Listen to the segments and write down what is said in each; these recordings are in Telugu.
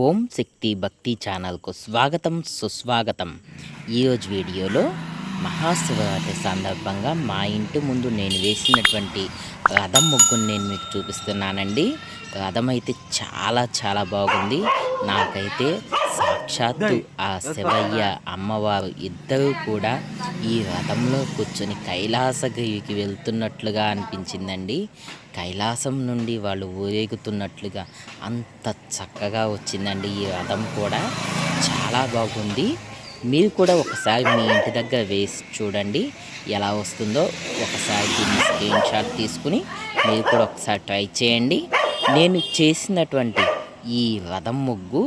ఓం శక్తి భక్తి ఛానల్కు స్వాగతం సుస్వాగతం. ఈరోజు వీడియోలో మహాశివరాత్రి సందర్భంగా మా ఇంటి ముందు నేను వేసినటువంటి రథం ముగ్గును నేను మీకు చూపిస్తున్నానండి. రథం అయితే చాలా చాలా బాగుంది. నాకైతే సాక్షాత్తు ఆ శివయ్య అమ్మవారు ఇద్దరూ కూడా ఈ రథంలో కూర్చొని కైలాసగిరికి వెళ్తున్నట్లుగా అనిపించిందండి. కైలాసం నుండి వాళ్ళు ఊరేగుతున్నట్లుగా అంత చక్కగా వచ్చిందండి ఈ రథం కూడా. చాలా బాగుంది. మీరు కూడా ఒకసారి మీ ఇంటి దగ్గర వేసి చూడండి. ఎలా వస్తుందో ఒకసారి దీన్ని స్క్రీన్ షాట్ తీసుకుని మీరు కూడా ఒకసారి ట్రై చేయండి. నేను చేసినటువంటి ఈ రథం ముగ్గు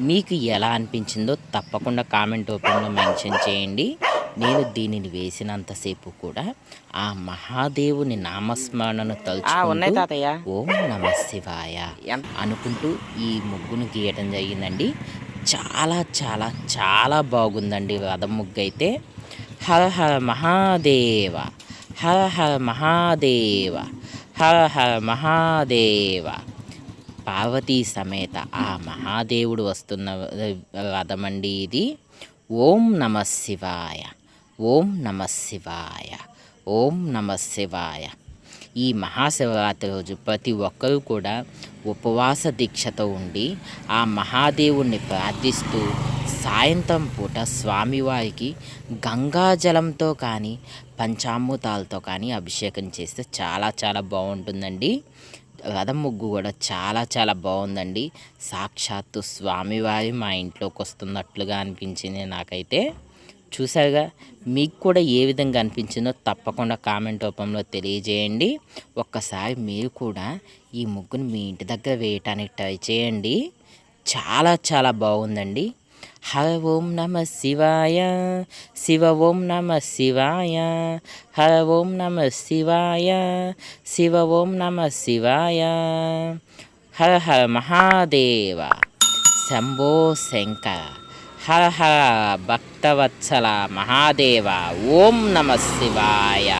మీకు ఎలా అనిపించిందో తప్పకుండా కామెంట్ రూపంలో మెన్షన్ చేయండి. నేను దీనిని వేసినంతసేపు కూడా ఆ మహాదేవుని నామస్మరణను తలుచుకుంటూ ఓం నమ శివాయ అనుకుంటూ ఈ ముగ్గును గీయటం జరిగిందండి. చాలా చాలా చాలా బాగుందండి రథం ముగ్గు అయితే. హర హర మహాదేవ హర హర మహాదేవ హర హర మహాదేవ పార్వతీ సమేత ఆ మహాదేవుడు వస్తున్న రథమండి ఇది. ఓం నమ శివాయ. ఓం నమ శివాయ. ఓం నమ శివాయ. ఈ మహాశివరాత్రి రోజు ప్రతి ఒక్కరూ కూడా ఉపవాస దీక్షతో ఉండి ఆ మహాదేవుణ్ణి ప్రార్థిస్తూ సాయంత్రం పూట స్వామివారికి గంగాజలంతో కానీ పంచామృతాలతో కానీ అభిషేకం చేస్తే చాలా చాలా బాగుంటుందండి. రథం ముగ్గు కూడా చాలా చాలా బాగుందండి. సాక్షాత్తు స్వామివారి మా ఇంట్లోకి వస్తున్నట్లుగా అనిపించింది నాకైతే. చూసారుగా మీకు కూడా ఏ విధంగా అనిపించిందో తప్పకుండా కామెంట్ రూపంలో తెలియజేయండి. ఒక్కసారి మీరు కూడా ఈ ముగ్గును మీ ఇంటి దగ్గర వేయటానికి ట్రై చేయండి. చాలా చాలా బాగుందండి. హర ఓం నమ శివాయ శివ ఓం నమ శివాయ హర ఓం నమ శివాయ శివ ఓం నమ శివాయ. హర హర మహాదేవ శంభో శంకర హర హర భక్తవత్సల మహాదేవ ఓం నమ శివాయ.